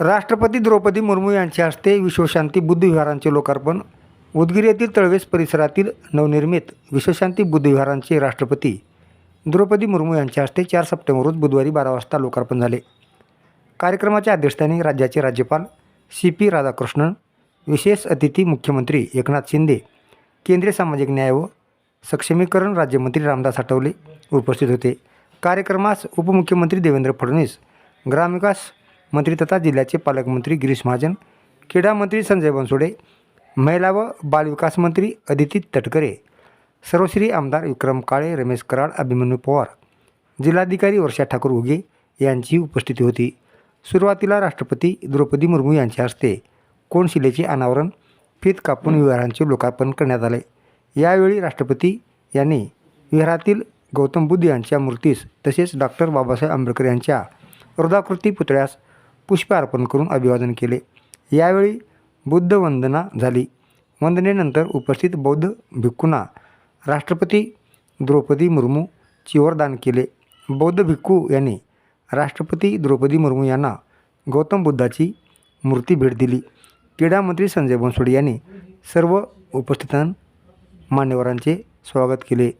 राष्ट्रपती द्रौपदी मुर्मू यांच्या हस्ते विश्वशांती बुद्धविहारांचे लोकार्पण. उदगीर येथील तळवेस परिसरातील नवनिर्मित विश्वशांती बुद्धविहारांचे राष्ट्रपती द्रौपदी मुर्मू यांच्या हस्ते चार सप्टेंबर रोज बुधवारी बारा वाजता लोकार्पण झाले. कार्यक्रमाच्या अध्यक्षस्थानी राज्याचे राज्यपाल सी पी राधाकृष्णन विशेष अतिथी मुख्यमंत्री एकनाथ शिंदे केंद्रीय सामाजिक न्याय व सक्षमीकरण राज्यमंत्री रामदास आठवले उपस्थित होते. कार्यक्रमास उपमुख्यमंत्री देवेंद्र फडणवीस ग्रामविकास मंत्री तथा जिल्ह्याचे पालकमंत्री गिरीश महाजन क्रीडा मंत्री संजय बनसोडे महिला व बालविकास मंत्री अदिती तटकरे सर्वश्री आमदार विक्रम काळे रमेश कराड अभिमन्यू पवार जिल्हाधिकारी वर्षा ठाकूर उगे यांची उपस्थिती होती. सुरुवातीला राष्ट्रपती द्रौपदी मुर्मू यांच्या हस्ते कोणशिलेचे अनावरण फीत कापून विहारांचे लोकार्पण करण्यात आले. यावेळी राष्ट्रपती यांनी विहारातील गौतम बुद्ध यांच्या मूर्तीस तसेच डॉक्टर बाबासाहेब आंबेडकर यांच्या वृद्धाकृती पुतळ्यास पुष्प अर्पण करून अभिवादन केले. यावेळी बुद्ध वंदना झाली. वंदनेनंतर उपस्थित बौद्ध भिक्खूंना राष्ट्रपती द्रौपदी मुर्मू चिवरदान केले. बौद्ध भिक्खू यांनी राष्ट्रपती द्रौपदी मुर्मू यांना गौतम बुद्धाची मूर्ती भेट दिली. क्रीडा मंत्री संजय बनसोडे यांनी सर्व उपस्थितां मान्यवरांचे स्वागत केले.